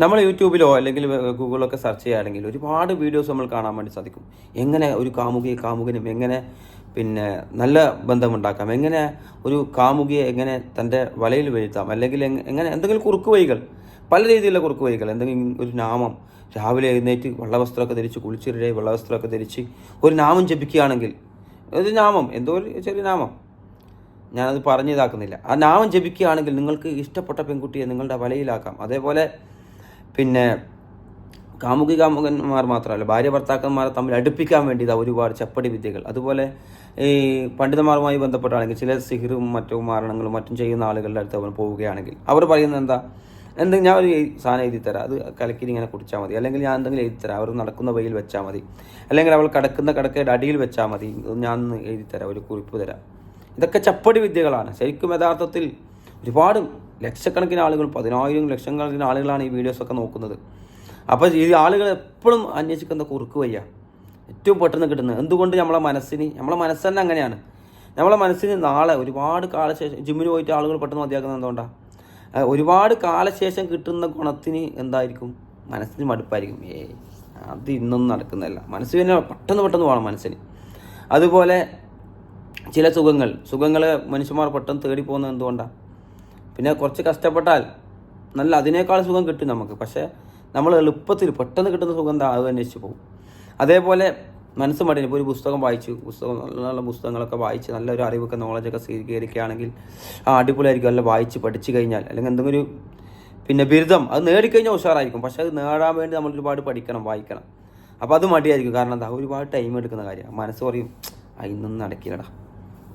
നമ്മൾ യൂട്യൂബിലോ അല്ലെങ്കിൽ ഗൂഗിളിലൊക്കെ സെർച്ച് ചെയ്യുകയാണെങ്കിൽ ഒരുപാട് വീഡിയോസ് നമ്മൾ കാണാൻ വേണ്ടി സാധിക്കും. എങ്ങനെ ഒരു കാമുകിയെ കാമുകനും എങ്ങനെ പിന്നെ നല്ല ബന്ധമുണ്ടാക്കാം എങ്ങനെ ഒരു കാമുകിയെ എങ്ങനെ തന്റെ വലയിൽ വീഴ്ത്താം അല്ലെങ്കിൽ എങ്ങനെ എന്തെങ്കിലും കുറുക്ക് വഴികൾ പല രീതിയിലുള്ള കുറുക്ക് വഴികൾ എന്തെങ്കിലും ഒരു നാമം രാവിലെ എഴുന്നേറ്റ് വെള്ളവസ്ത്രമൊക്കെ ധരിച്ച് കുളിച്ചിരുടെ വെള്ളവസ്ത്രമൊക്കെ ധരിച്ച് ഒരു നാമം ജപിക്കുകയാണെങ്കിൽ ഒരു നാമം എന്തോ ഒരു ചെറിയ നാമം. ഞാനത് പറഞ്ഞു ഇതാക്കുന്നില്ല. ആ നാമം ജപിക്കുകയാണെങ്കിൽ നിങ്ങൾക്ക് ഇഷ്ടപ്പെട്ട പെൺകുട്ടിയെ നിങ്ങളുടെ വലയിലാക്കാം. അതേപോലെ പിന്നെ കാമുകി കാമുകന്മാർ മാത്രമല്ല ഭാര്യ ഭർത്താക്കന്മാരെ തമ്മിൽ അടുപ്പിക്കാൻ വേണ്ടി ഇതാ ഒരുപാട് ചപ്പടി വിദ്യകൾ. അതുപോലെ ഈ പണ്ഡിതന്മാരുമായി ബന്ധപ്പെട്ടാണെങ്കിൽ ചില സിഹിറും മറ്റു മാരണങ്ങളും മറ്റും ചെയ്യുന്ന ആളുകളുടെ അടുത്ത് അവർ പോവുകയാണെങ്കിൽ അവർ പറയുന്നത് എന്താ? എന്തെങ്കിലും ഞാൻ ഒരു സാധനം എഴുതി തരാം. അത് കലക്കിരി ഇങ്ങനെ കുടിച്ചാൽ മതി. അല്ലെങ്കിൽ ഞാൻ എന്തെങ്കിലും എഴുതി തരാം. അവർ നടക്കുന്ന വഴിയിൽ വെച്ചാൽ മതി. അല്ലെങ്കിൽ അവൾ കിടക്കുന്ന കിടക്കയുടെ അടിയിൽ വെച്ചാൽ മതി. ഞാൻ എഴുതി തരാം. ഒരു കുറിപ്പ് തരാം. ഇതൊക്കെ ചപ്പടി വിദ്യകളാണ്. ശരിക്കും യഥാർത്ഥത്തിൽ ഒരുപാട് ലക്ഷക്കണക്കിന് ആളുകൾ പതിനായിരം ലക്ഷക്കണക്കിന് ആളുകളാണ് ഈ വീഡിയോസൊക്കെ നോക്കുന്നത്. അപ്പോൾ ഈ ആളുകൾ എപ്പോഴും അന്വേഷിക്കുന്ന കുറുക്ക് വയ്യ. ഏറ്റവും പെട്ടെന്ന് കിട്ടുന്നത് എന്തുകൊണ്ട് നമ്മളെ മനസ്സിന് നമ്മളെ മനസ്സ് തന്നെ അങ്ങനെയാണ്. നമ്മളെ മനസ്സിന് നാളെ ഒരുപാട് കാലശേഷം ജിമ്മിന് പോയിട്ട് ആളുകൾ പെട്ടെന്ന് മതിയാക്കുന്നത് എന്തുകൊണ്ടാണ് ഒരുപാട് കാലശേഷം കിട്ടുന്ന ഗുണത്തിന് എന്തായിരിക്കും? മനസ്സിന് മടുപ്പായിരിക്കും. ഏ അത് ഇന്നൊന്നും നടക്കുന്നതല്ല. മനസ്സ് പിന്നെ പെട്ടെന്ന് പെട്ടെന്ന് വേണം മനസ്സിന്. അതുപോലെ ചില സുഖങ്ങൾ. സുഖങ്ങൾ മനുഷ്യന്മാർ പെട്ടെന്ന് തേടി പോകുന്നത് എന്തുകൊണ്ടാണ് പിന്നെ കുറച്ച് കഷ്ടപ്പെട്ടാൽ നല്ല അതിനേക്കാൾ സുഖം കിട്ടും നമുക്ക്. പക്ഷേ നമ്മൾ എളുപ്പത്തിൽ പെട്ടെന്ന് കിട്ടുന്ന സുഖം എന്താ? അത് അന്വേഷിച്ച് പോകും അതേപോലെ മനസ്സ് മടിന് ഇപ്പോൾ ഒരു പുസ്തകം വായിച്ചു. പുസ്തകം നല്ല നല്ല പുസ്തകങ്ങളൊക്കെ വായിച്ച് നല്ലൊരു അറിവൊക്കെ നോളജൊക്കെ സ്വീകരിക്കുകയാണെങ്കിൽ ആ അടിപൊളിയായിരിക്കും. അല്ല വായിച്ച് പഠിച്ചു കഴിഞ്ഞാൽ. അല്ലെങ്കിൽ എന്തെങ്കിലും ഒരു പിന്നെ ബിരുദം. അത് നേടിക്കഴിഞ്ഞാൽ ഉഷാറായിരിക്കും. പക്ഷേ അത് നേടാൻ വേണ്ടി നമ്മൾ ഒരുപാട് പഠിക്കണം വായിക്കണം. അപ്പോൾ അത് മടിയായിരിക്കും. കാരണം എന്താ? ഒരുപാട് ടൈം എടുക്കുന്ന കാര്യമാണ്. മനസ്സ് പറയും അതിൽ നിന്ന് നടക്കില്ലടാ.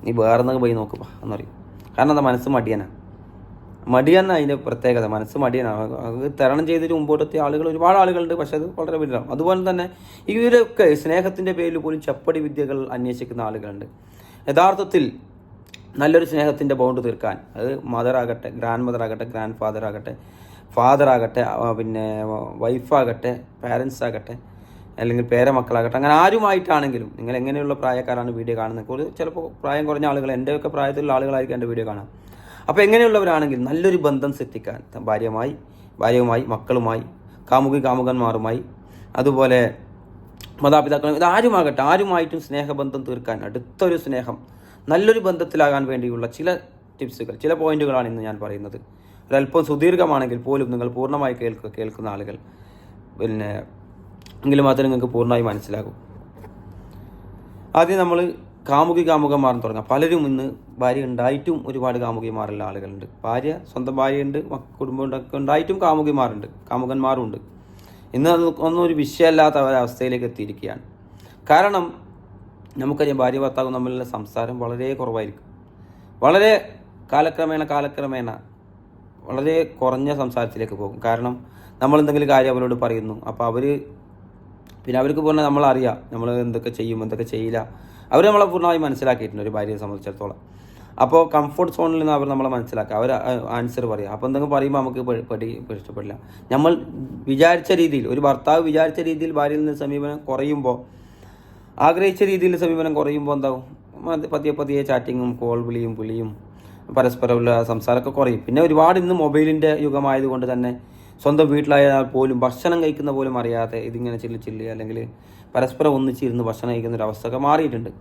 നീ വേറെ എന്തെങ്കിലും പോയി എന്ന് എന്നറിയും. കാരണം എന്താ? മനസ്സ് മടിയനാ മടിയെന്ന അതിന്റെ പ്രത്യേകത. മനസ്സ് മടിയനാണ് അത് തരണം ചെയ്തിട്ട് മുമ്പോട്ടെത്തിയ ആളുകൾ ഒരുപാട് ആളുകളുണ്ട്. പക്ഷേ അത് വളരെ വലുതാണ്. അതുപോലെ തന്നെ ഇവരൊക്കെ സ്നേഹത്തിന്റെ പേരിൽ പോലും ചപ്പടി വിദ്യകൾ അന്വേഷിക്കുന്ന ആളുകളുണ്ട്. യഥാർത്ഥത്തിൽ നല്ലൊരു സ്നേഹത്തിന്റെ ബൗണ്ട് തീർക്കാൻ അത് മദറാകട്ടെ ഗ്രാൻഡ് മദർ ആകട്ടെ ഗ്രാൻഡ് ഫാദർ ആകട്ടെ ഫാദർ ആകട്ടെ പിന്നെ വൈഫാകട്ടെ പാരൻസ് ആകട്ടെ അല്ലെങ്കിൽ പേരമക്കളാകട്ടെ അങ്ങനെ ആരുമായിട്ടാണെങ്കിലും നിങ്ങൾ എങ്ങനെയുള്ള പ്രായക്കാരാണ് വീഡിയോ കാണുന്നത്? ചിലപ്പോൾ പ്രായം കുറഞ്ഞ ആളുകൾ എന്റെയൊക്കെ പ്രായത്തിലുള്ള ആളുകളായിരിക്കും എന്റെ വീഡിയോ കാണാം. അപ്പോൾ എങ്ങനെയുള്ളവരാണെങ്കിൽ നല്ലൊരു ബന്ധം സൃഷ്ടിക്കാൻ ഭാര്യയുമായി ഭാര്യയുമായി മക്കളുമായി കാമുകി കാമുകന്മാരുമായി അതുപോലെ മാതാപിതാക്കളും ഇത് ആരുമാകട്ടെ ആരുമായിട്ടും സ്നേഹബന്ധം തീർക്കാൻ അടുത്തൊരു സ്നേഹം നല്ലൊരു ബന്ധത്തിലാകാൻ വേണ്ടിയുള്ള ചില ടിപ്സുകൾ ചില പോയിന്റുകളാണ് ഇന്ന് ഞാൻ പറയുന്നത്. ഒരല്പം സുദീർഘമാണെങ്കിൽ പോലും നിങ്ങൾ പൂർണമായി കേൾക്കുക കേൾക്കുന്ന ആളുകൾ പിന്നെ എങ്കിലും മാത്രമേ നിങ്ങൾക്ക് പൂർണമായി മനസ്സിലാകൂ. ആദ്യം നമ്മൾ കാമുകി കാമുകന്മാരെന്ന് തുടങ്ങാം പലരും ഇന്ന് ഭാര്യ ഉണ്ടായിട്ടും ഒരുപാട് കാമുകിമാരുള്ള ആളുകളുണ്ട്. ഭാര്യ സ്വന്തം ഭാര്യയുണ്ട് കുടുംബം ഉണ്ടാ- ഉണ്ടായിട്ടും കാമുകിമാരുണ്ട് കാമുകന്മാരുണ്ട് ഇന്ന് ഒന്നും ഒരു വിഷയമല്ലാത്ത ഒരവസ്ഥയിലേക്ക് എത്തിയിരിക്കുകയാണ്. കാരണം നമുക്കറിയാം ഭാര്യ ഭർത്താവും തമ്മിലുള്ള സംസാരം വളരെ കുറവായിരിക്കും. വളരെ കാലക്രമേണ കാലക്രമേണ വളരെ കുറഞ്ഞ സംസാരത്തിലേക്ക് പോകും. കാരണം നമ്മൾ എന്തെങ്കിലും കാര്യം അവരോട് പറയുന്നു അപ്പോൾ അവർ പിന്നെ അവർക്ക് പറഞ്ഞാൽ നമ്മളറിയാം നമ്മൾ എന്തൊക്കെ ചെയ്യും എന്തൊക്കെ ചെയ്യില്ല. അവർ നമ്മളെ പൂർണമായി മനസ്സിലാക്കിയിട്ടുണ്ട് ഒരു ഭാര്യയെ സംബന്ധിച്ചിടത്തോളം. അപ്പോൾ കംഫർട്ട് സോണിൽ നിന്ന് അവർ നമ്മളെ മനസ്സിലാക്കുക. അവർ ആൻസർ പറയുക അപ്പോൾ എന്തെങ്കിലും പറയുമ്പോൾ നമുക്ക് പടി പെടി ഇഷ്ടപ്പെടില്ല നമ്മൾ വിചാരിച്ച രീതിയിൽ ഒരു ഭർത്താവ് വിചാരിച്ച രീതിയിൽ ഭാര്യയിൽ നിന്ന് സമീപനം കുറയുമ്പോൾ ആഗ്രഹിച്ച രീതിയിൽ സമീപനം കുറയുമ്പോൾ എന്താവും? പതിയെ പതിയെ ചാറ്റിങ്ങും കോൾ വിളിയും പുളിയും പരസ്പരമുള്ള സംസാരമൊക്കെ കുറയും. പിന്നെ ഒരുപാട് ഇന്ന് മൊബൈലിന്റെ യുഗമായതുകൊണ്ട് തന്നെ സ്വന്തം വീട്ടിലായാൽ പോലും ഭക്ഷണം കഴിക്കുന്ന പോലും അറിയാതെ ഇതിങ്ങനെ ചില്ലി ചില്ലി അല്ലെങ്കിൽ പരസ്പരം ഒന്നിച്ചിരുന്ന് ഭക്ഷണം കഴിക്കുന്ന ഒരു അവസ്ഥയൊക്കെ മാറിയിട്ടുണ്ട്.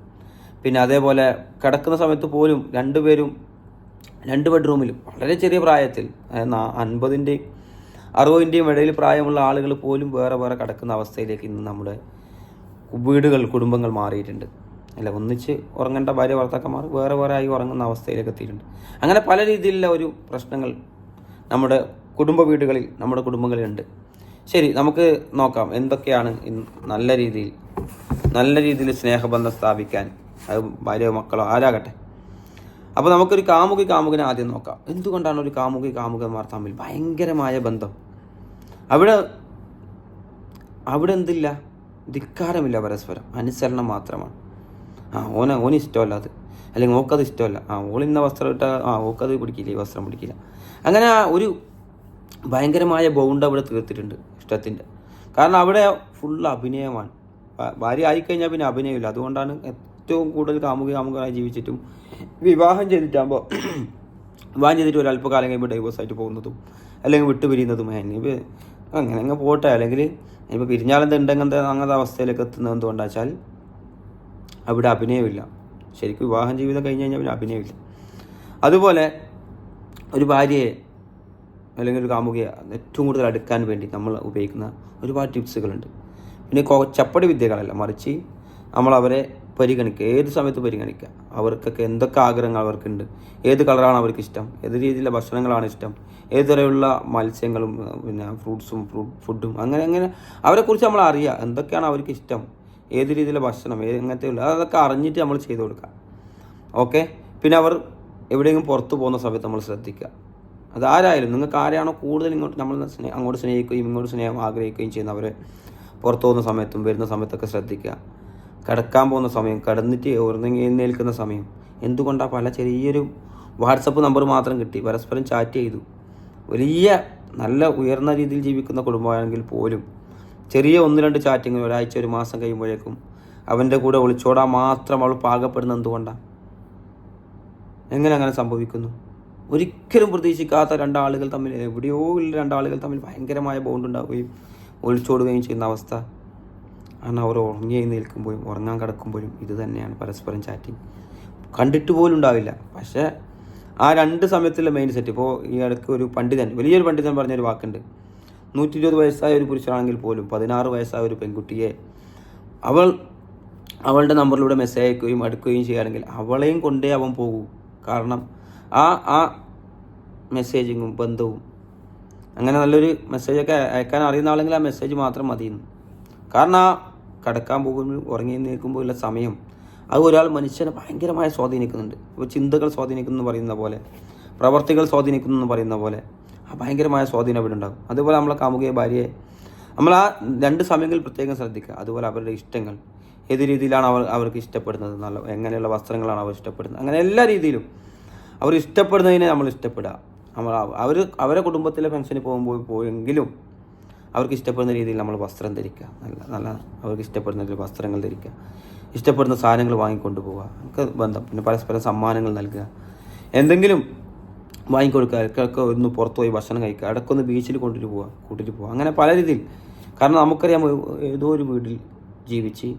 പിന്നെ അതേപോലെ കിടക്കുന്ന സമയത്ത് പോലും രണ്ടുപേരും രണ്ട് ബെഡ്റൂമിലും വളരെ ചെറിയ പ്രായത്തിൽ അൻപതിന്റെയും അറുപതിന്റെയും ഇടയിൽ പ്രായമുള്ള ആളുകൾ പോലും വേറെ വേറെ കിടക്കുന്ന അവസ്ഥയിലേക്ക് ഇന്ന് നമ്മുടെ വീടുകൾ കുടുംബങ്ങൾ മാറിയിട്ടുണ്ട്. അല്ല ഒന്നിച്ച് ഉറങ്ങേണ്ട ഭാര്യ ഭർത്താക്കന്മാർ വേറെ വേറെ ആയി ഉറങ്ങുന്ന അവസ്ഥയിലേക്ക് എത്തിയിട്ടുണ്ട്. അങ്ങനെ പല രീതിയിലുള്ള ഒരു പ്രശ്നങ്ങൾ നമ്മുടെ കുടുംബ വീടുകളിൽ നമ്മുടെ കുടുംബങ്ങളിലുണ്ട്. ശരി നമുക്ക് നോക്കാം എന്തൊക്കെയാണ് നല്ല രീതിയിൽ നല്ല രീതിയിൽ സ്നേഹബന്ധം സ്ഥാപിക്കാൻ അത് ഭാര്യയോ മക്കളോ ആരാകട്ടെ. അപ്പോൾ നമുക്കൊരു കാമുകി കാമുകനെ ആദ്യം നോക്കാം. എന്തുകൊണ്ടാണ് ഒരു കാമുകി കാമുകന്മാർ തമ്മിൽ ഭയങ്കരമായ ബന്ധം? അവിടെ അവിടെ എന്തില്ല? ധിക്കാരമില്ല പരസ്പരം. അനുസരണം മാത്രമാണ്. ആ ഓന ഓന് ഇഷ്ടമല്ല അത്. അല്ലെങ്കിൽ ഓക്കത് ഇഷ്ടമല്ല. ആ ഓളിന്ന വസ്ത്രം ഇട്ട ആ ഓക്കത് പിടിക്കില്ല ഈ വസ്ത്രം പിടിക്കില്ല. അങ്ങനെ ഒരു ഭയങ്കരമായ ബൗണ്ട് അവിടെ തീർത്തിട്ടുണ്ട്. ഇഷ്ടത്തിന്റെ. കാരണം അവിടെ ഫുൾ അഭിനയമാണ്. ഭാര്യ ആയിക്കഴിഞ്ഞാൽ പിന്നെ അഭിനയമില്ല. അതുകൊണ്ടാണ് ഏറ്റവും കൂടുതൽ കാമുക കാമുകനായി ജീവിച്ചിട്ടും വിവാഹം ചെയ്തിട്ടാകുമ്പോൾ വിവാഹം ചെയ്തിട്ട് ഒരു അല്പകാലം കഴിയുമ്പോൾ ഡൈവേഴ്സ് ആയിട്ട് പോകുന്നതും അല്ലെങ്കിൽ വിട്ടുപിരിയുന്നതും ഇനി അങ്ങനെ അങ്ങ് പോട്ടെ. അല്ലെങ്കിൽ ഇനിയിപ്പോൾ പിരിഞ്ഞാലെന്ത് ഉണ്ടെങ്കിൽ അങ്ങനത്തെ അവസ്ഥയിലേക്ക് എത്തുന്നത് എന്തുകൊണ്ടാ വെച്ചാൽ അവിടെ അഭിനയമില്ല. ശരിക്കും വിവാഹം ജീവിതം കഴിഞ്ഞ് കഴിഞ്ഞാൽ പിന്നെ അഭിനയമില്ല. അതുപോലെ ഒരു ഭാര്യയെ അല്ലെങ്കിൽ ഒരു കാമുകയെ ഏറ്റവും കൂടുതൽ അടുക്കാൻ വേണ്ടി നമ്മൾ ഉപയോഗിക്കുന്ന ഒരുപാട് ടിപ്സുകളുണ്ട്. പിന്നെ ചപ്പടി വിദ്യകളല്ല മറിച്ച് നമ്മൾ അവരെ പരിഗണിക്കുക ഏത് സമയത്ത് പരിഗണിക്കുക അവർക്കൊക്കെ എന്തൊക്കെ ആഗ്രഹങ്ങൾ അവർക്കുണ്ട് ഏത് കളറാണ് അവർക്ക് ഇഷ്ടം ഏത് രീതിയിലുള്ള ഭക്ഷണങ്ങളാണ് ഇഷ്ടം ഏത് തരമുള്ള മത്സ്യങ്ങളും പിന്നെ ഫ്രൂട്ട്സും ഫ്രൂട്ട് ഫുഡും അങ്ങനെ അങ്ങനെ അവരെക്കുറിച്ച് നമ്മൾ അറിയുക എന്തൊക്കെയാണ് അവർക്ക് ഇഷ്ടം ഏത് രീതിയിലുള്ള ഭക്ഷണം ഏത് എങ്ങനത്തെ അതൊക്കെ അറിഞ്ഞിട്ട് നമ്മൾ ചെയ്തു കൊടുക്കുക ഓക്കെ? പിന്നെ അവർ എവിടെയെങ്കിലും പുറത്തു പോകുന്ന സമയത്ത് നമ്മൾ ശ്രദ്ധിക്കുക അതാരായാലും നിങ്ങൾക്ക് ആരെയാണോ കൂടുതൽ ഇങ്ങോട്ട് നമ്മൾ സ്നേഹം അങ്ങോട്ട് സ്നേഹിക്കുകയും ഇങ്ങോട്ട് സ്നേഹം ആഗ്രഹിക്കുകയും ചെയ്യുന്നവരെ പുറത്തു പോകുന്ന സമയത്തും വരുന്ന സമയത്തൊക്കെ ശ്രദ്ധിക്കുക. കിടക്കാൻ പോകുന്ന സമയം കിടന്നിട്ട് ഉറങ്ങി എഴുന്നേൽക്കുന്ന സമയം. എന്തുകൊണ്ടാണ് പല ചെറിയൊരു വാട്സപ്പ് നമ്പർ മാത്രം കിട്ടി? പരസ്പരം ചാറ്റ് ചെയ്തു. വലിയ നല്ല ഉയർന്ന രീതിയിൽ ജീവിക്കുന്ന കുടുംബമാണെങ്കിൽ പോലും ചെറിയ ഒന്ന് രണ്ട് ചാറ്റിങ് ഒരാഴ്ച ഒരു മാസം കഴിയുമ്പോഴേക്കും അവന്റെ കൂടെ ഒളിച്ചോടാൻ മാത്രം അവൾ പാകപ്പെടുന്ന എന്തുകൊണ്ടാണ് എങ്ങനെ അങ്ങനെ സംഭവിക്കുന്നു? ഒരിക്കലും പ്രതീക്ഷിക്കാത്ത രണ്ടാളുകൾ തമ്മിൽ എവിടെയോ ഉള്ള രണ്ടാളുകൾ തമ്മിൽ ഭയങ്കരമായ ബോണ്ട് ഉണ്ടാവുകയും ഒളിച്ചോടുകയും ചെയ്യുന്ന അവസ്ഥ. കാരണം അവർ ഉറങ്ങി നിൽക്കുമ്പോഴും ഉറങ്ങാൻ കിടക്കുമ്പോഴും ഇത് തന്നെയാണ് പരസ്പരം ചാറ്റിങ് കണ്ടിട്ട് പോലും ഉണ്ടാവില്ല. പക്ഷേ ആ രണ്ട് സമയത്തുള്ള മെയിൻ സെറ്റ് ഇപ്പോൾ ഈ ഇടയ്ക്ക് ഒരു പണ്ഡിതൻ വലിയൊരു പണ്ഡിതൻ പറഞ്ഞൊരു വാക്കുണ്ട്. നൂറ്റി ഇരുപത് വയസ്സായ ഒരു പുരുഷനാണെങ്കിൽ പോലും പതിനാറ് വയസ്സായ ഒരു പെൺകുട്ടിയെ അവൾ അവളുടെ നമ്പറിലൂടെ മെസ്സേജ് അയക്കുകയും അടുക്കുകയും ചെയ്യുകയാണെങ്കിൽ അവളെയും കൊണ്ടേ അവൻ പോകൂ. കാരണം ആ ആ മെസ്സേജിങ്ങും ബന്ധവും. അങ്ങനെ നല്ലൊരു മെസ്സേജൊക്കെ അയക്കാൻ അറിയുന്ന ആളെങ്കിൽ ആ മെസ്സേജ് മാത്രം മതിയെന്ന്. കാരണം ആ കടക്കാൻ പോകുമ്പോൾ ഉറങ്ങി നിൽക്കുമ്പോൾ ഉള്ള സമയം അത് ഒരാൾ മനുഷ്യനെ ഭയങ്കരമായി സ്വാധീനിക്കുന്നുണ്ട്. ഇപ്പോൾ ചിന്തകൾ സ്വാധീനിക്കുന്നു എന്ന് പറയുന്ന പോലെ പ്രവർത്തികൾ സ്വാധീനിക്കുന്നു എന്ന് പറയുന്ന പോലെ ആ ഭയങ്കരമായ സ്വാധീനം അവിടെ ഉണ്ടാകും. അതുപോലെ നമ്മളെ കാമുകയെ ഭാര്യയെ നമ്മൾ ആ രണ്ട് സമയങ്ങളിൽ പ്രത്യേകം ശ്രദ്ധിക്കുക. അതുപോലെ അവരുടെ ഇഷ്ടങ്ങൾ ഏത് രീതിയിലാണ് അവർ അവർക്ക് ഇഷ്ടപ്പെടുന്നത് നല്ല എങ്ങനെയുള്ള വസ്ത്രങ്ങളാണ് അവർ ഇഷ്ടപ്പെടുന്നത്. അങ്ങനെ എല്ലാ രീതിയിലും അവർ ഇഷ്ടപ്പെടുന്നതിനെ നമ്മൾ ഇഷ്ടപ്പെടുക. നമ്മൾ അവർ അവരെ കുടുംബത്തിലെ ഫംഗ്ഷന് പോകുമ്പോൾ പോയെങ്കിലും അവർക്ക് ഇഷ്ടപ്പെടുന്ന രീതിയിൽ നമ്മൾ വസ്ത്രം ധരിക്കുക. നല്ല നല്ല അവർക്ക് ഇഷ്ടപ്പെടുന്ന രീതിയിൽ വസ്ത്രങ്ങൾ ധരിക്കുക. ഇഷ്ടപ്പെടുന്ന സാധനങ്ങൾ വാങ്ങിക്കൊണ്ട് പോവുക. നമുക്ക് ബന്ധം. പിന്നെ പരസ്പരം സമ്മാനങ്ങൾ നൽകുക. എന്തെങ്കിലും വാങ്ങിക്കൊടുക്കുക. ഇടയ്ക്കൊക്കെ ഒന്ന് പുറത്ത് പോയി ഭക്ഷണം കഴിക്കുക. ഇടയ്ക്കൊന്ന് ബീച്ചിൽ കൊണ്ടിട്ട് പോവുക. കൂട്ടിട്ട് പോവുക. അങ്ങനെ പല രീതിയിൽ. കാരണം നമുക്കറിയാം ഏതോ ഒരു വീട്ടിൽ ജീവിച്ച്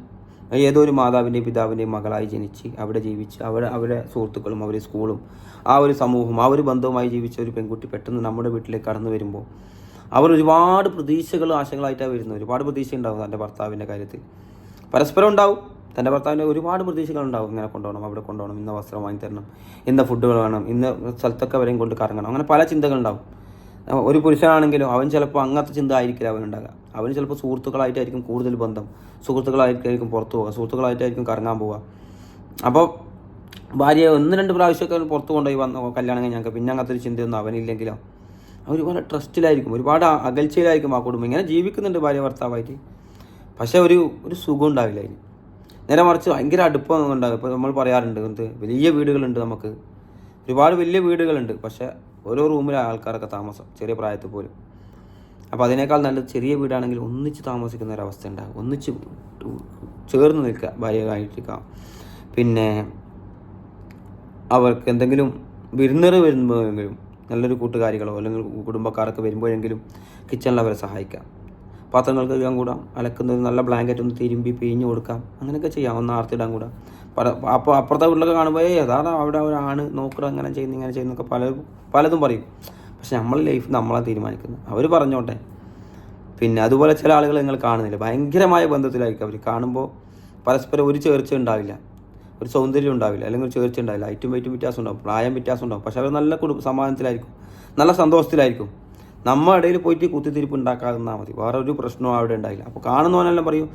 ഏതോ ഒരു മാതാവിന്റെയും പിതാവിന്റെയും മകളായി ജനിച്ച് അവിടെ ജീവിച്ച് അവിടെ അവരുടെ സുഹൃത്തുക്കളും അവരുടെ സ്കൂളും ആ ഒരു സമൂഹവും ആ ഒരു ബന്ധവുമായി ജീവിച്ച ഒരു പെൺകുട്ടി പെട്ടെന്ന് നമ്മുടെ വീട്ടിലേക്ക് കടന്നു വരുമ്പോൾ അവർ ഒരുപാട് പ്രതീക്ഷകളും ആശകളായിട്ടാണ് വരുന്നത്. ഒരുപാട് പ്രതീക്ഷ ഉണ്ടാവും തന്റെ ഭർത്താവിന്റെ കാര്യത്തിൽ. പരസ്പരം ഉണ്ടാവും. തന്റെ ഭർത്താവിന്റെ ഒരുപാട് പ്രതീക്ഷകൾ ഉണ്ടാവും ഇങ്ങനെ കൊണ്ടുപോകണം അവിടെ കൊണ്ടുപോകണം ഇന്ന വസ്ത്രം വാങ്ങി തരണം ഇന്ന ഫുഡ് വേണം ഇന്ന സ്ഥലത്തൊക്കെ വരെയും കൊണ്ട് കറങ്ങണം അങ്ങനെ പല ചിന്തകളുണ്ടാവും. ഒരു പുരുഷനാണെങ്കിലും അവൻ ചിലപ്പോൾ അങ്ങനത്തെ ചിന്ത ആയിരിക്കില്ല അവനുണ്ടാകുക അവന് ചിലപ്പോൾ സുഹൃത്തുക്കളായിട്ടായിരിക്കും കൂടുതൽ ബന്ധം. സുഹൃത്തുക്കളായിട്ടായിരിക്കും പുറത്തു പോവുക. സുഹൃത്തുക്കളായിട്ടായിരിക്കും കറങ്ങാൻ പോവുക. അപ്പോൾ ഭാര്യയെ ഒന്ന് രണ്ട് പ്രാവശ്യമൊക്കെ പുറത്ത് കൊണ്ടുപോയി വന്ന കല്യാണം കഴിഞ്ഞാൽ പിന്നെ അങ്ങനത്തെ ഒരു ചിന്തയൊന്നും അവനില്ലെങ്കിലോ. ഒരുപാട് ട്രസ്റ്റിലായിരിക്കും. ഒരുപാട് അകൽച്ചയിലായിരിക്കും ആ കുടുംബം. ഇങ്ങനെ ജീവിക്കുന്നുണ്ട് ഭാര്യ ഭർത്താവായിട്ട്. പക്ഷേ ഒരു ഒരു സുഖം ഉണ്ടാവില്ല അതിന്. നേരെ മറിച്ച് ഭയങ്കര അടുപ്പം ഉണ്ടാകും. ഇപ്പോൾ നമ്മൾ പറയാറുണ്ട് എന്ത് വലിയ വീടുകളുണ്ട് നമുക്ക്. ഒരുപാട് വലിയ വീടുകളുണ്ട്. പക്ഷേ ഓരോ റൂമിലെ ആൾക്കാരൊക്കെ താമസം ചെറിയ പ്രായത്തിൽ പോലും. അപ്പോൾ അതിനേക്കാൾ നല്ല ചെറിയ വീടാണെങ്കിൽ ഒന്നിച്ച് താമസിക്കുന്ന ഒരവസ്ഥ ഉണ്ടാകും ഒന്നിച്ച് ചേർന്ന് നിൽക്കുക ഭാര്യയായിട്ടിരിക്കാം പിന്നെ അവർക്ക് എന്തെങ്കിലും വിരുന്നർ വരുമ്പോഴെങ്കിലും നല്ലൊരു കൂട്ടുകാരികളോ അല്ലെങ്കിൽ കുടുംബക്കാരൊക്കെ വരുമ്പോഴെങ്കിലും കിച്ചണിൽ അവരെ സഹായിക്കാം. പാത്രങ്ങൾ കഴുകാൻ കൂടാം അലക്കുന്നത് നല്ല ബ്ലാങ്കറ്റ് ഒന്ന് തിരുമ്പി പിഴിഞ്ഞു കൊടുക്കാം അങ്ങനെയൊക്കെ ചെയ്യാം. ഒന്ന് ആർത്തിടാൻ കൂടാം. അപ്പോൾ അപ്പുറത്തെ വീട്ടിലൊക്കെ കാണുമ്പോൾ ഏ അതാണ് അവിടെ ഒരാണ് നോക്കുക അങ്ങനെ ചെയ്യുന്നു ഇങ്ങനെ ചെയ്യുന്നൊക്കെ പല പലതും പറയും. പക്ഷെ നമ്മൾ ലൈഫ് നമ്മളാണ് തീരുമാനിക്കുന്നത്. അവർ പറഞ്ഞോട്ടെ. പിന്നെ അതുപോലെ ചില ആളുകൾ നിങ്ങൾ കാണുന്നില്ല. ഭയങ്കരമായ ബന്ധത്തിലായിരിക്കും അവർ കാണുമ്പോൾ പരസ്പരം ഒരു ചേർച്ച ഉണ്ടാവില്ല. ഒരു സൗന്ദര്യം ഉണ്ടാവില്ല. അല്ലെങ്കിൽ ഒരു ചേർച്ച ഉണ്ടാവില്ല. ഐറ്റും വൈറ്റും വ്യത്യാസം ഉണ്ടാവും. പ്രായം വ്യത്യാസം ഉണ്ടാവും. പക്ഷെ അവർ നല്ല കുടുംബ സമാധാനത്തിലായിരിക്കും. നല്ല സന്തോഷത്തിലായിരിക്കും. നമ്മൾ ഇടയിൽ പോയിട്ട് കുത്തിത്തിരിപ്പ് ഉണ്ടാക്കാതിരുന്നാൽ മതി. വേറെ ഒരു പ്രശ്നവും അവിടെ ഉണ്ടായില്ല അപ്പോൾ കാണുന്നവനെല്ലാം പറയും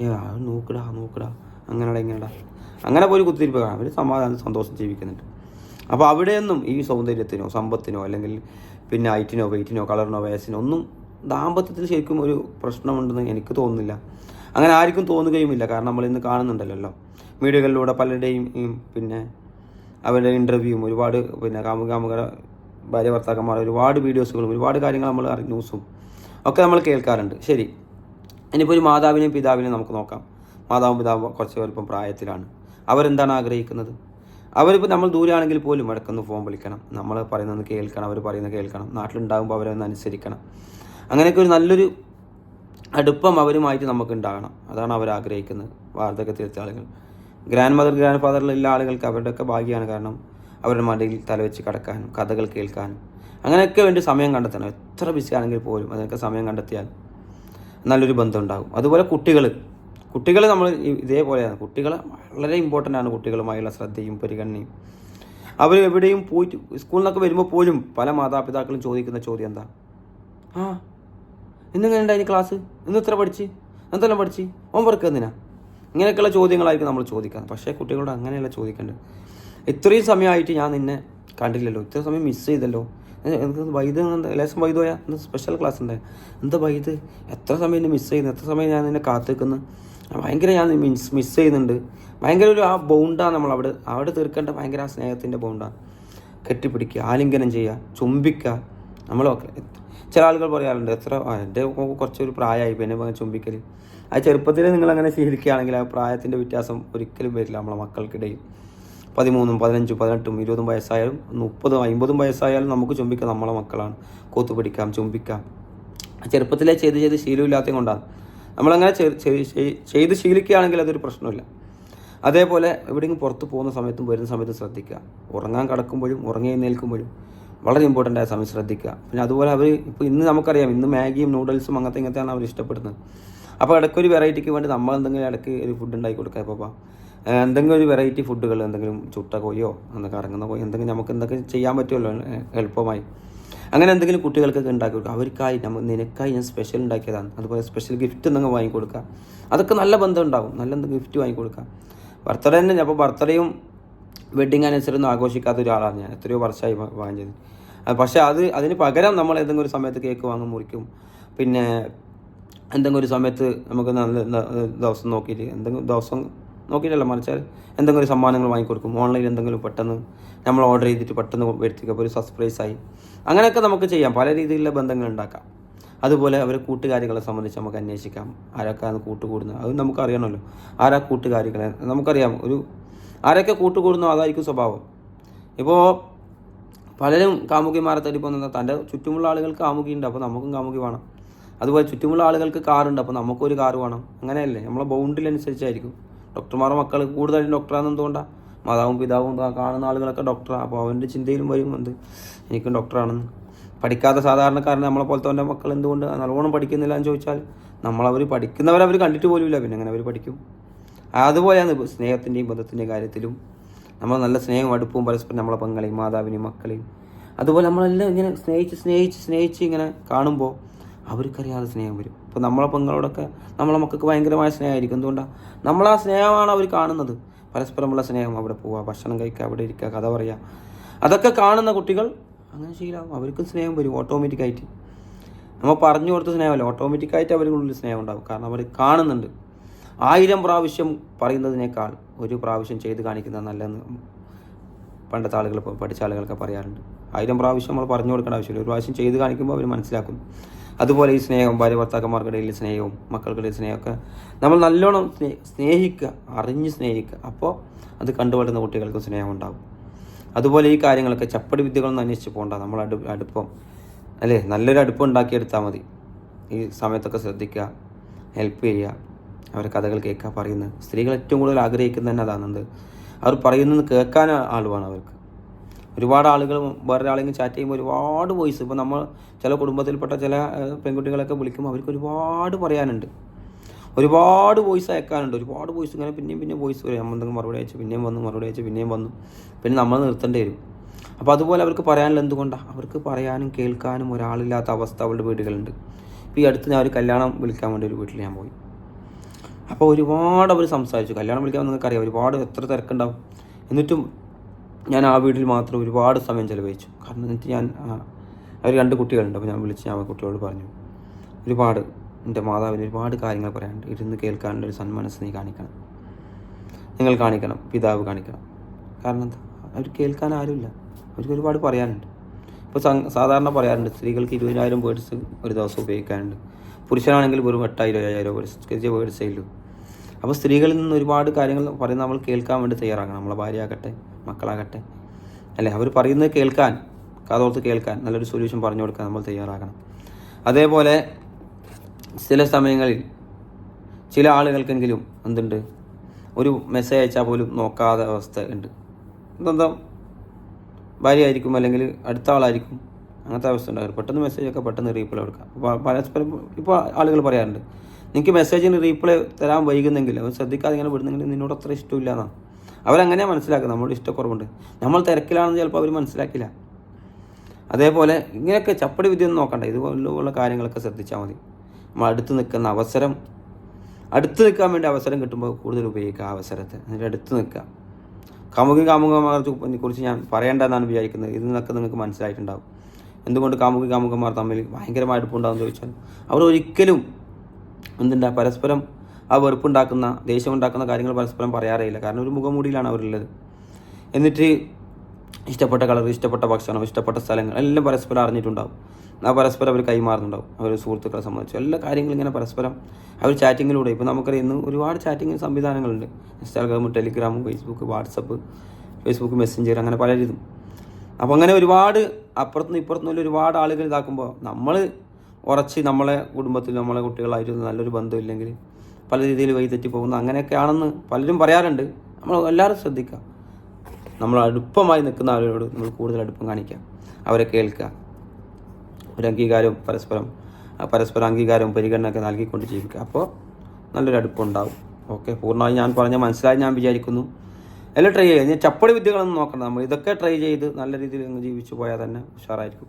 ഏ നോക്കടാ നോക്കടാ അങ്ങനെടാ ഇങ്ങനെടാ. അങ്ങനെ പോയി കുത്തിരിപ്പ് കാണാം. അവർ സമാധാനം സന്തോഷം ജീവിക്കുന്നുണ്ട്. അപ്പോൾ അവിടെയൊന്നും ഈ സൗന്ദര്യത്തിനോ സമ്പത്തിനോ അല്ലെങ്കിൽ പിന്നെ ഹൈറ്റിനോ വെയിറ്റിനോ കളറിനോ വയസ്സിനോ ഒന്നും ദാമ്പത്യത്തിൽ ശരിക്കും ഒരു പ്രശ്നമുണ്ടെന്ന് എനിക്ക് തോന്നുന്നില്ല. അങ്ങനെ ആർക്കും തോന്നുകയുമില്ല. കാരണം നമ്മൾ ഇന്ന് കാണുന്നുണ്ടല്ലോ. മീഡിയകളിലൂടെ പലരുടെയും പിന്നെ അവരുടെ ഇന്റർവ്യൂവും ഒരുപാട് പിന്നെ കാമുക ഭാര്യ ഭർത്താക്കന്മാർ ഒരുപാട് വീഡിയോസുകളും ഒരുപാട് കാര്യങ്ങൾ നമ്മൾ ന്യൂസും ഒക്കെ നമ്മൾ കേൾക്കാറുണ്ട്. ശരി. ഇനിയിപ്പോൾ ഒരു മാതാവിനെയും പിതാവിനെയും നമുക്ക് നോക്കാം. മാതാവും പിതാവും കുറച്ച് വലുപ്പം പ്രായത്തിലാണ്. അവരെന്താണ് ആഗ്രഹിക്കുന്നത്? അവരിപ്പോൾ നമ്മൾ ദൂരെയാണെങ്കിൽ പോലും ഇടയ്ക്കൊന്ന് ഫോൺ വിളിക്കണം. നമ്മൾ പറയുന്നത് കേൾക്കണം. അവർ പറയുന്നത് കേൾക്കണം. നാട്ടിലുണ്ടാകുമ്പോൾ അവരെ ഒന്ന് അനുസരിക്കണം അങ്ങനെയൊക്കെ ഒരു നല്ലൊരു അടുപ്പം അവരുമായിട്ട് നമുക്ക് ഉണ്ടാകണം അതാണ് അവർ ആഗ്രഹിക്കുന്നത്. വാർദ്ധക്യത്തിലെത്തിയ ആളുകൾ ഗ്രാൻഡ് മദർ ഗ്രാൻഡ് ഫാദറിലുള്ള ആളുകൾക്ക് അവരുടെയൊക്കെ ഭാഗ്യമാണ് കാരണം അവരുടെ മടിയിൽ തലവെച്ച് കിടക്കാനും കഥകൾ കേൾക്കാനും. അങ്ങനെയൊക്കെ വേണ്ടി സമയം കണ്ടെത്തണം. എത്ര ബിസി ആണെങ്കിൽ പോലും അതിനൊക്കെ സമയം കണ്ടെത്തിയാൽ നല്ലൊരു ബന്ധം ഉണ്ടാകും അതുപോലെ കുട്ടികൾ കുട്ടികൾ നമ്മൾ ഇതേപോലെയാണ് കുട്ടികൾ വളരെ ഇമ്പോർട്ടന്റ് ആണ് കുട്ടികളുമായുള്ള ശ്രദ്ധയും പരിഗണനയും. അവർ എവിടെയും പോയിട്ട് സ്കൂളിൽ നിന്നൊക്കെ വരുമ്പോൾ പോലും പല മാതാപിതാക്കളും ചോദിക്കുന്ന ചോദ്യം എന്താ? ആ ഇന്നിങ്ങനെ ഉണ്ടായി ക്ലാസ് ഇന്ന് ഇത്ര പഠിച്ച്? എന്തെല്ലാം പഠിച്ച്? വർക്ക് എന്തിനാ? ഇങ്ങനെയൊക്കെയുള്ള ചോദ്യങ്ങളായിരിക്കും നമ്മൾ ചോദിക്കുക പക്ഷേ കുട്ടികളോട് അങ്ങനെയല്ല ചോദിക്കേണ്ടത്. ഇത്രയും സമയമായിട്ട് ഞാൻ നിന്നെ കണ്ടില്ലല്ലോ. ഇത്ര സമയം മിസ് ചെയ്തല്ലോ. എനിക്ക് വൈദ്യ ലേശം വൈദ്യോയാ എന്താ സ്പെഷ്യൽ ക്ലാസ് ഉണ്ടായ എന്താ വൈദ്യ എത്ര സമയം മിസ് ചെയ്യുന്നു? എത്ര സമയം ഞാൻ നിന്നെ കാത്തിക്കുന്നു ഭയങ്കര ഞാൻ മിസ് മിസ് ചെയ്യുന്നുണ്ട്. ഭയങ്കര ഒരു ആ ബൗണ്ടാണ് നമ്മൾ അവിടെ അവിടെ തീർക്കേണ്ട ഭയങ്കര ആ സ്നേഹത്തിന്റെ ബൗണ്ടാണ് കെട്ടിപ്പിടിക്കുക ആലിംഗനം ചെയ്യുക ചുംബിക്കുക നമ്മളൊക്കെ. ചില ആളുകൾ പറയാറുണ്ട് എത്ര എന്റെ കുറച്ചൊരു പ്രായമായി പിന്നെ ചുംബിക്കൽ. ആ ചെറുപ്പത്തിൽ നിങ്ങൾ അങ്ങനെ ശീലിക്കുകയാണെങ്കിൽ ആ പ്രായത്തിന്റെ വ്യത്യാസം ഒരിക്കലും വരില്ല നമ്മളെ മക്കൾക്കിടയിൽ. പതിമൂന്നും പതിനഞ്ചും പതിനെട്ടും ഇരുപതും വയസ്സായാലും മുപ്പതും അമ്പതും വയസ്സായാലും നമുക്ക് ചുംബിക്കാം നമ്മളെ മക്കളാണ്. കോത്തു പിടിക്കാം ചുംബിക്കാം. ചെറുപ്പത്തിലെ ചെയ്ത് ചെയ്ത് ശീലമില്ലാത്തത് കൊണ്ടാണ് നമ്മളങ്ങനെ ചെയ്ത് ശീലിക്കുകയാണെങ്കിൽ അതൊരു പ്രശ്നമില്ല. അതേപോലെ എവിടെയെങ്കിലും പുറത്ത് പോകുന്ന സമയത്തും വരുന്ന സമയത്തും ശ്രദ്ധിക്കുക. ഉറങ്ങാൻ കിടക്കുമ്പോഴും ഉറങ്ങി നിൽക്കുമ്പോഴും വളരെ ഇമ്പോർട്ടന്റ് ആയ സമയം ശ്രദ്ധിക്കുക. പിന്നെ അതുപോലെ അവർ ഇപ്പോൾ ഇന്ന് നമുക്കറിയാം ഇന്ന് മാഗിയും നൂഡിൽസും അങ്ങനത്തെ ഇങ്ങനത്തെയാണ് അവർ ഇഷ്ടപ്പെടുന്നത്. അപ്പോൾ ഇടയ്ക്ക് ഒരു വെറൈറ്റിക്ക് വേണ്ടി നമ്മൾ എന്തെങ്കിലും ഇടയ്ക്ക് ഒരു ഫുഡ് ഉണ്ടാക്കി കൊടുക്കുക. ഇപ്പോൾ എന്തെങ്കിലും ഒരു വെറൈറ്റി ഫുഡുകൾ എന്തെങ്കിലും ചുട്ട കോയോ എന്തൊക്കെ ഇറങ്ങുന്ന കോയോ എന്തെങ്കിലും നമുക്ക് എന്തൊക്കെ ചെയ്യാൻ പറ്റുമല്ലോ എളുപ്പമായി. അങ്ങനെ എന്തെങ്കിലും കുട്ടികൾക്കൊക്കെ ഉണ്ടാക്കി കൊടുക്കുക അവർക്കായി നമ്മൾ നിനക്കായി ഞാൻ സ്പെഷ്യൽ ഉണ്ടാക്കിയതാണ്. അതുപോലെ സ്പെഷ്യൽ ഗിഫ്റ്റ് എന്തെങ്കിലും വാങ്ങിക്കൊടുക്കുക. അതൊക്കെ നല്ല ബന്ധം ഉണ്ടാവും. നല്ല എന്തെങ്കിലും ഗിഫ്റ്റ് വാങ്ങിക്കൊടുക്കുക. ബർത്ത്ഡേ തന്നെ അപ്പോൾ ബർത്ത്ഡേയും വെഡിങ് ആനിവേഴ്സറി ഒന്നും ആഘോഷിക്കാത്ത ഒരാളാണ് ഞാൻ. എത്രയോ വർഷമായി വാങ്ങിച്ചത് പക്ഷേ അത് അതിന് പകരം നമ്മൾ ഏതെങ്കിലും ഒരു സമയത്ത് കേക്ക് വാങ്ങും മുറിക്കും. പിന്നെ എന്തെങ്കിലും ഒരു സമയത്ത് നമുക്ക് നല്ല ദിവസം നോക്കിയിട്ട് എന്തെങ്കിലും ദിവസം നോക്കിയിട്ടല്ല മറിച്ചാൽ എന്തെങ്കിലും ഒരു സമ്മാനങ്ങൾ വാങ്ങിക്കൊടുക്കും. ഓൺലൈനിൽ എന്തെങ്കിലും പെട്ടെന്ന് നമ്മൾ ഓർഡർ ചെയ്തിട്ട് പെട്ടെന്ന് വരുത്തിക്കുക അപ്പോൾ ഒരു സർപ്രൈസ് ആയി. അങ്ങനെയൊക്കെ നമുക്ക് ചെയ്യാം. പല രീതിയിലുള്ള ബന്ധങ്ങൾ ഉണ്ടാക്കാം. അതുപോലെ അവരെ കൂട്ടുകാരികളെ സംബന്ധിച്ച് നമുക്ക് അന്വേഷിക്കാം. ആരൊക്കെയാണ് കൂട്ടുകൂടുന്നത്. അത് നമുക്ക് അറിയണമല്ലോ. ആരാ കൂട്ടുകാരികളെ? നമുക്കറിയാം. ഒരു ആരൊക്കെ കൂട്ടുകൂടുന്നോ അതായിരിക്കും സ്വഭാവം. ഇപ്പോൾ പലരും കാമുകിമാരെ മാറത്തടി പോകുന്ന തന്റെ ചുറ്റുമുള്ള ആളുകൾക്ക് കാമുകിയുണ്ട് അപ്പോൾ നമുക്കും കാമുകി വേണം. അതുപോലെ ചുറ്റുമുള്ള ആളുകൾക്ക് കാറുണ്ട്. അപ്പോൾ നമുക്കൊരു കാർ വേണം. അങ്ങനെയല്ലേ? നമ്മളെ ബൗണ്ടിലനുസരിച്ചായിരിക്കും ഡോക്ടർമാരുടെ മക്കൾ കൂടുതലായിട്ടും ഡോക്ടറാണെന്ന് എന്തുകൊണ്ടാണ് മാതാവും പിതാവും കാണുന്ന ആളുകളൊക്കെ ഡോക്ടറാണ് അപ്പോൾ അവന്റെ ചിന്തയിലും വരും എന്ത്? എനിക്കും ഡോക്ടറാണെന്ന്. പഠിക്കാത്ത സാധാരണക്കാരൻ നമ്മളെ പോലത്തെ മക്കൾ എന്തുകൊണ്ട് നല്ലോണം പഠിക്കുന്നില്ല എന്ന് ചോദിച്ചാൽ നമ്മളവർ പഠിക്കുന്നവരവർ കണ്ടിട്ട് പോലുമില്ല. പിന്നെ അങ്ങനെ അവർ പഠിക്കും? അതുപോലെയാണ് സ്നേഹത്തിന്റെയും ബന്ധത്തിന്റെയും കാര്യത്തിലും നമ്മൾ നല്ല സ്നേഹവും അടുപ്പും പരസ്പരം നമ്മളെ പങ്കളെയും മാതാവിനെയും മക്കളെയും. അതുപോലെ നമ്മളെല്ലാം ഇങ്ങനെ സ്നേഹിച്ച് സ്നേഹിച്ച് സ്നേഹിച്ച് ഇങ്ങനെ കാണുമ്പോൾ അവർക്കറിയാതെ സ്നേഹം വരും. ഇപ്പോൾ നമ്മളെ പെങ്ങളോടൊക്കെ നമ്മളെ മക്കൾക്ക് ഭയങ്കരമായ സ്നേഹമായിരിക്കും. എന്തുകൊണ്ടാണ് നമ്മളാ സ്നേഹമാണ് അവർ കാണുന്നത്. പരസ്പരമുള്ള സ്നേഹം അവിടെ പോവുക ഭക്ഷണം കഴിക്കുക അവിടെ ഇരിക്കുക കഥ പറയുക അതൊക്കെ കാണുന്ന കുട്ടികൾ അങ്ങനെ ശീലമാകും അവർക്കും സ്നേഹം വരും ഓട്ടോമാറ്റിക്കായിട്ട് നമ്മൾ പറഞ്ഞു കൊടുത്ത സ്നേഹമല്ല. ഓട്ടോമാറ്റിക്കായിട്ട് അവർക്കുള്ളിൽ സ്നേഹം ഉണ്ടാവും. കാരണം അവർ കാണുന്നുണ്ട്. ആയിരം പ്രാവശ്യം പറയുന്നതിനേക്കാൾ ഒരു പ്രാവശ്യം ചെയ്ത് കാണിക്കുന്നത് നല്ലതെന്ന് പണ്ടത്തെ ആളുകൾ പഠിച്ച ആളുകളൊക്കെ പറയാറുണ്ട്. ആയിരം പ്രാവശ്യം നമ്മൾ പറഞ്ഞു കൊടുക്കേണ്ട ആവശ്യമില്ല. ഒരു പ്രാവശ്യം ചെയ്ത് കാണിക്കുമ്പോൾ അവർ മനസ്സിലാക്കുന്നു അതുപോലെ ഈ സ്നേഹം ഭാര്യ ഭർത്താക്കന്മാർക്കിടയിൽ സ്നേഹവും മക്കൾക്കിടയിൽ സ്നേഹമൊക്കെ നമ്മൾ നല്ലോണം സ്നേ സ്നേഹിക്കുക അറിഞ്ഞ് സ്നേഹിക്കുക. അപ്പോൾ അത് കണ്ടുവരുന്ന കുട്ടികൾക്ക് സ്നേഹം ഉണ്ടാകും അതുപോലെ ഈ കാര്യങ്ങളൊക്കെ ചപ്പടി വിദ്യകളൊന്നും അന്വേഷിച്ച് പോകണ്ട നമ്മൾ അടു അടുപ്പം അല്ലേ? നല്ലൊരു അടുപ്പം ഉണ്ടാക്കിയെടുത്താൽ മതി. ഈ സമയത്തൊക്കെ ശ്രദ്ധിക്കുക ഹെൽപ്പ് ചെയ്യുക. അവരെ കഥകൾ കേൾക്കുക പറയുന്നത്. സ്ത്രീകൾ ഏറ്റവും കൂടുതൽ ആഗ്രഹിക്കുന്നത് തന്നെ അതാണ് അവർ പറയുന്നത് കേൾക്കാൻ ആളുവാണ് അവർക്ക്. ഒരുപാട് ആളുകൾ വേറൊരാളെങ്കിലും ചാറ്റ് ചെയ്യുമ്പോൾ ഒരുപാട് വോയിസ് ഇപ്പോൾ നമ്മൾ ചില കുടുംബത്തിൽപ്പെട്ട ചില പെൺകുട്ടികളൊക്കെ വിളിക്കുമ്പോൾ അവർക്ക് ഒരുപാട് പറയാനുണ്ട്. ഒരുപാട് വോയിസ് അയക്കാനുണ്ട്. ഒരുപാട് വോയിസ് ഇങ്ങനെ പിന്നെയും പിന്നെയും വോയിസ് വരും. നമ്മൾ എന്തെങ്കിലും മറുപടി അയച്ചു പിന്നെയും വന്നു മറുപടി അയച്ചു പിന്നെയും വന്നു. പിന്നെ നമ്മൾ നിർത്തേണ്ടി വരും. അപ്പോൾ അതുപോലെ അവർക്ക് പറയാനുള്ള എന്തുകൊണ്ടാണ് അവർക്ക് പറയാനും കേൾക്കാനും ഒരാളില്ലാത്ത അവസ്ഥ അവരുടെ വീടുകളുണ്ട്. ഇപ്പോൾ ഈ അടുത്ത് ഞാൻ ഒരു കല്യാണം വിളിക്കാൻ വേണ്ടി ഒരു വീട്ടിൽ ഞാൻ പോയി. അപ്പോൾ ഒരുപാട് അവർ സംസാരിച്ചു. കല്യാണം വിളിക്കാൻ നിങ്ങൾക്കറിയാം ഒരുപാട് എത്ര തിരക്കുണ്ടാവും. എന്നിട്ടും ഞാൻ ആ വീട്ടിൽ മാത്രം ഒരുപാട് സമയം ചിലവഴിച്ചു. കാരണം എന്നിട്ട് ഞാൻ അവർ രണ്ട് കുട്ടികളുണ്ട്. അപ്പോൾ ഞാൻ വിളിച്ച് ഞാൻ ആ കുട്ടികളോട് പറഞ്ഞു. ഒരുപാട് എന്റെ മാതാവിന് ഒരുപാട് കാര്യങ്ങൾ പറയാനുണ്ട്. ഇരുന്ന് കേൾക്കാനുള്ള ഒരു സന്മനസ് നീ കാണിക്കണം. നിങ്ങൾ കാണിക്കണം. പിതാവ് കാണിക്കണം. കാരണം എന്താ? അവർ കേൾക്കാൻ ആരുമില്ല. അവർക്ക് ഒരുപാട് പറയാനുണ്ട്. ഇപ്പോൾ സാധാരണ പറയാറുണ്ട്. സ്ത്രീകൾക്ക് ഇരുപതിനായിരം വേർഡ്സ് ഒരു ദിവസം ഉപയോഗിക്കാനുണ്ട്. പുരുഷനാണെങ്കിൽ വെറും എട്ടായിരം ഏഴായിരം വേർഡ്സ് ചെറിയ വേർഡ്സേ ഉള്ളൂ. അപ്പോൾ സ്ത്രീകളിൽ നിന്ന് ഒരുപാട് കാര്യങ്ങൾ പറയുന്നത് നമ്മൾ കേൾക്കാൻ വേണ്ടി തയ്യാറാകണം. നമ്മളെ ഭാര്യയാകട്ടെ മക്കളാകട്ടെ. അല്ലേ? അവർ പറയുന്നത് കേൾക്കാൻ കാതോർത്ത് കേൾക്കാൻ നല്ലൊരു സൊല്യൂഷൻ പറഞ്ഞു കൊടുക്കാൻ നമ്മൾ തയ്യാറാകണം. അതേപോലെ ചില സമയങ്ങളിൽ ചില ആളുകൾക്കെങ്കിലും എന്തുണ്ട്? ഒരു മെസ്സേജ് അയച്ചാൽ പോലും നോക്കാതെ അവസ്ഥ ഉണ്ട്. എന്തെന്താ ഭാര്യ ആയിരിക്കും അല്ലെങ്കിൽ അടുത്ത ആളായിരിക്കും അങ്ങനത്തെ അവസ്ഥ ഉണ്ടാകും പെട്ടെന്ന് മെസ്സേജൊക്കെ പെട്ടെന്ന് റീപ്ലൈ കൊടുക്കാം. പരസ്പരം ഇപ്പോൾ ആളുകൾ പറയാറുണ്ട്. നിങ്ങൾക്ക് മെസ്സേജിന് റീപ്ലൈ തരാൻ വൈകുന്നെങ്കിൽ അവൻ ശ്രദ്ധിക്കാതെ ഇങ്ങനെ വിടുന്നെങ്കിൽ നിന്നോട് അത്ര ഇഷ്ടമില്ല എന്നാണ് അവരങ്ങനെ മനസ്സിലാക്കുക നമ്മളോട് ഇഷ്ടക്കുറവുണ്ട്. നമ്മൾ തിരക്കിലാണെന്ന് ചിലപ്പോൾ അവർ മനസ്സിലാക്കില്ല. അതേപോലെ ഇങ്ങനെയൊക്കെ ചപ്പടി വിദ്യ ഒന്നും നോക്കണ്ട. ഇതുപോലുള്ള കാര്യങ്ങളൊക്കെ ശ്രദ്ധിച്ചാൽ മതി. നമ്മൾ അടുത്ത് നിൽക്കുന്ന അവസരം അടുത്ത് നിൽക്കാൻ വേണ്ടി അവസരം കിട്ടുമ്പോൾ കൂടുതൽ ഉപയോഗിക്കുക ആ അവസരത്തെ. എന്നിട്ട് അടുത്ത് നിൽക്കുക. കാമുകി കാമുകന്മാരെ കുറിച്ച് ഞാൻ പറയേണ്ടതെന്നാണ് വിചാരിക്കുന്നത്. ഇതിൽ നിന്നൊക്കെ നിങ്ങൾക്ക് മനസ്സിലായിട്ടുണ്ടാകും എന്തുകൊണ്ട് കാമുകി കാമുകന്മാർ തമ്മിൽ ഭയങ്കരമായ അടുപ്പുണ്ടാകുമെന്ന് ചോദിച്ചാൽ അവർ ഒരിക്കലും എന്തുണ്ടാ? പരസ്പരം ആ വെറുപ്പുണ്ടാക്കുന്ന ദേഷ്യമുണ്ടാക്കുന്ന കാര്യങ്ങൾ പരസ്പരം പറയാറേയില്ല. കാരണം ഒരു മുഖംമൂടിയിലാണ് അവരുള്ളത്. എന്നിട്ട് ഇഷ്ടപ്പെട്ട കളർ ഇഷ്ടപ്പെട്ട ഭക്ഷണം ഇഷ്ടപ്പെട്ട സ്ഥലങ്ങൾ എല്ലാം പരസ്പരം അറിഞ്ഞിട്ടുണ്ടാവും. ആ പരസ്പരം അവർ കൈമാറുന്നുണ്ടാവും. അവർ സുഹൃത്തുക്കളെ സംബന്ധിച്ച് എല്ലാ കാര്യങ്ങളും ഇങ്ങനെ പരസ്പരം അവർ ചാറ്റിങ്ങിലൂടെ ഇപ്പോൾ നമുക്കറിയാം ഇന്ന് ഒരുപാട് ചാറ്റിംഗ് സംവിധാനങ്ങളുണ്ട്. Instagram Telegram Facebook WhatsApp Facebook Messenger അങ്ങനെ പലരിതും. അപ്പോൾ അങ്ങനെ ഒരുപാട് അപ്പുറത്തുനിന്ന് ഇപ്പുറത്തുനിന്ന് ഒരുപാട് ആളുകൾ ഇതാക്കുമ്പോൾ നമ്മൾ ഉറച്ച് നമ്മളെ കുടുംബത്തിൽ നമ്മളെ കുട്ടികളായിട്ട് നല്ലൊരു ബന്ധമില്ലെങ്കിൽ പല രീതിയിൽ വഴിതെറ്റി പോകുന്നു അങ്ങനെയൊക്കെയാണെന്ന് പലരും പറയാറുണ്ട്. നമ്മൾ എല്ലാവരും ശ്രദ്ധിക്കുക. നമ്മൾ അടുപ്പമായി നിൽക്കുന്ന ആളുകളോട് നമ്മൾ കൂടുതൽ അടുപ്പം കാണിക്കുക. അവരെ കേൾക്കുക. ഒരു അംഗീകാരവും പരസ്പരം പരസ്പരം പരസ്പര അംഗീകാരവും പരിഗണനയൊക്കെ നൽകിക്കൊണ്ട് ജീവിക്കുക. അപ്പോൾ നല്ലൊരു അടുപ്പം ഉണ്ടാവും. ഓക്കെ പൂർണമായി ഞാൻ പറഞ്ഞ മനസ്സിലായി ഞാൻ വിചാരിക്കുന്നു. എല്ലാം ട്രൈ ചെയ്യുക. ഞാൻ ചപ്പടി വിദ്യകളൊന്നും നോക്കണം നമ്മൾ ഇതൊക്കെ ട്രൈ ചെയ്ത് നല്ല രീതിയിൽ ജീവിച്ചു പോയാൽ തന്നെ ഉഷാറായിരിക്കും.